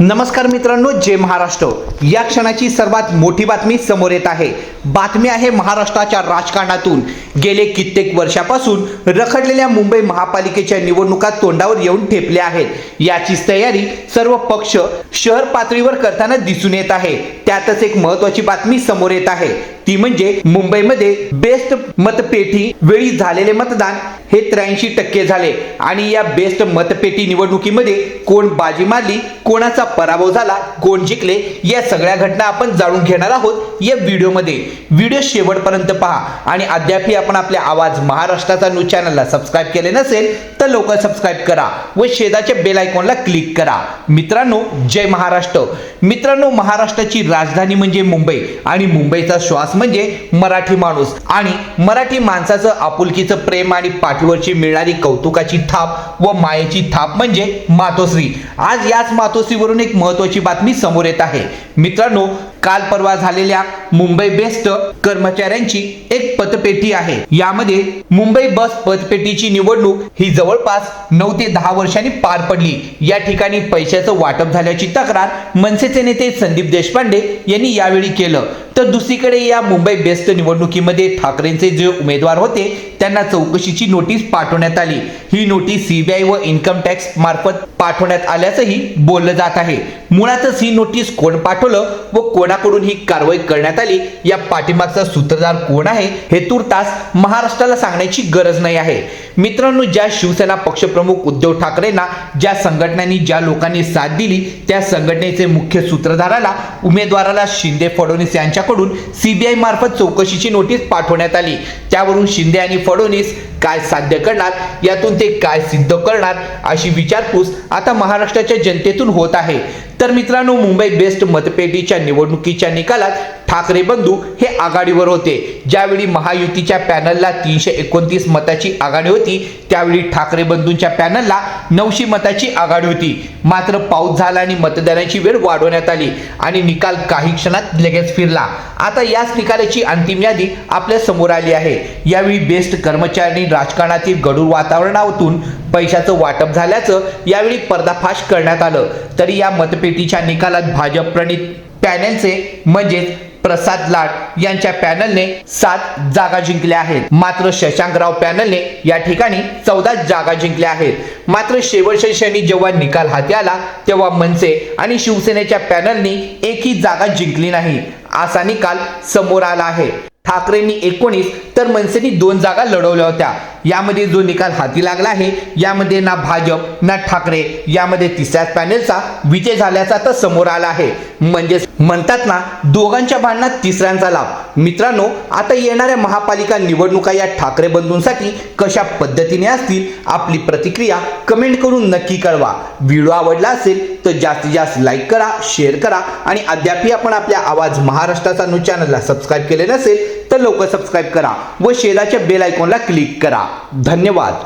नमस्कार मित्रांनो जय महाराष्ट्र. या क्षणाची सर्वात मोठी बातमी समोर येत आहे. बातमी आहे महाराष्ट्राच्या राजकारणातून. गेले कित्येक वर्षापासून रखडलेल्या मुंबई महापालिकेच्या निवडणुका तोंडावर येऊन ठेपल्या आहेत. याचीच तयारी सर्व पक्ष शहर पातळीवर करताना दिसून येत आहे. त्यातच एक महत्वाची बातमी समोर येत आहे. ती म्हणजे मुंबईमध्ये बेस्ट मतपेटी वेळी झालेले मतदान हे त्र्याऐंशी टक्के झाले. आणि या बेस्ट मतपेटी निवडणुकीमध्ये कोण बाजी मारली कोणाचा पराभव झाला कोण जिंकले या सगळ्या घटना आपण जाणून घेणार आहोत या व्हिडिओमध्ये. व्हिडिओ शेवटपर्यंत पहा. आणि अद्यापही आपण आपल्या आवाज महाराष्ट्राचा न्यूज चॅनलला सबस्क्राईब केले नसेल तर लवकर सबस्क्राईब करा व शेजाच्या बेल आयकॉनला क्लिक करा. मित्रांनो जय महाराष्ट्र. मित्रांनो महाराष्ट्राची राजधानी म्हणजे मुंबई. आणि मुंबईचा श्वास म्हणजे मराठी माणूस. आणि मराठी माणसाचं आपुलकीचं प्रेम आणि पाठीवरची मिळणारी कौतुकाची थाप व मायेची थाप म्हणजे मातोश्री. आज याच मातोश्रीवरून एक महत्वाची बातमी समोर येत आहे. मित्रांनो काल परवा झालेल्या मुंबई बेस्ट कर्मचाऱ्यांची एक पतपेटी आहे. यामध्ये मुंबई बस पतपेटीची निवडणूक ही जवळपास नऊ ते दहा वर्षांनी पार पडली. या ठिकाणी पैशाचं वाटप झाल्याची तक्रार मनसेचे नेते संदीप देशपांडे यांनी यावेळी केलं. तर दुसरीकडे या मुंबई बेस्ट निवडणुकीमध्ये ठाकरेंचे जे उमेदवार होते त्यांना चौकशीची नोटीस पाठवण्यात आली. ही नोटीस सीबीआय व इन्कम टॅक्स मार्फत पाठवण्यात आल्याचंही बोललं जात आहे. मुळातच ही नोटीस कोण पाठवलं व कोणाकडून ही कारवाई करण्यात आली या पाठीमागचा सूत्रधार कोण आहे हे तुर्तास महाराष्ट्राला सांगण्याची गरज नाही आहे. मित्रांनो ज्या शिवसेना पक्षप्रमुख उद्धव ठाकरेंना ज्या संघटनांनी ज्या लोकांनी साथ दिली त्या संघटनेचे मुख्य सूत्रधाराला उमेदवाराला शिंदे फडणवीस यांच्याकडून सीबीआय मार्फत चौकशीची नोटीस पाठवण्यात आली. त्यावरून शिंदे आणि फडणवीस काय साध्य करणार यातून ते काय सिद्ध करणार अशी विचारपूस आता महाराष्ट्राच्या जनतेतून होत आहे. तर मित्रांनो मुंबई बेस्ट मतपेटीच्या निवडणुकीच्या निकालात ठाकरे बंधू हे आघाडीवर होते. ज्यावेळी महायुतीच्या पॅनलला तीनशे एकोणतीस मताची आघाडी होती त्यावेळी ठाकरे बंधूंच्या पॅनलला नऊशे मताची आघाडी होती. मात्र पाऊस झाला आणि मतदानाची वेळ वाढवण्यात आली आणि निकाल काही क्षणात लगेच फिरला. आता याच निकालाची अंतिम यादी आपल्यासमोर आली आहे. यावेळी बेस्ट कर्मचारी राजकारणातील गडूर वातावरणातून पैशाचं वाटप झाल्याचं यावेळी पर्दाफाश करण्यात आलं. तरी या मतपेटीच्या निकालात भाजप प्रणित पॅनेलचे म्हणजेच प्रसाद लाड यांच्या पॅनलने सात जागा जिंकल्या आहेत. मात्र शशांकराव पॅनलने या ठिकाणी चौदा जागा जिंकल्या आहेत. मात्र शेवटच्या क्षणी जेव्हा निकाल हाती आला तेव्हा मनसे आणि शिवसेनेच्या पॅनलनी एकही जागा जिंकली नाही. असा निकाल समोर आला आहे. ठाकरेंनी एकोणीस तर मनसेनी दोन जागा लढवल्या होत्या. यामध्ये जो निकाल हाती लागला आहे यामध्ये ना भाजप ना ठाकरे यामध्ये तिसऱ्याच पॅनेलचा विजय झाल्याचा तर समोर आला आहे. म्हणजेच म्हणतात ना दोघांच्या भांडणात तिसऱ्यांचा लाभ. मित्रांनो आता येणाऱ्या महापालिका निवडणुका या ठाकरे बंधूंसाठी कशा पद्धतीने असतील आपली प्रतिक्रिया कमेंट करून नक्की कळवा. व्हिडिओ आवडला असेल तर जास्तीत जास्त लाईक करा शेअर करा आणि अद्यापही आपण आपल्या आवाज महाराष्ट्राचा न्यूज चॅनलला सबस्क्राईब केले नसेल तर लवकर सबस्क्राईब करा व शेजारच्या बेल आयकॉनला क्लिक करा. धन्यवाद.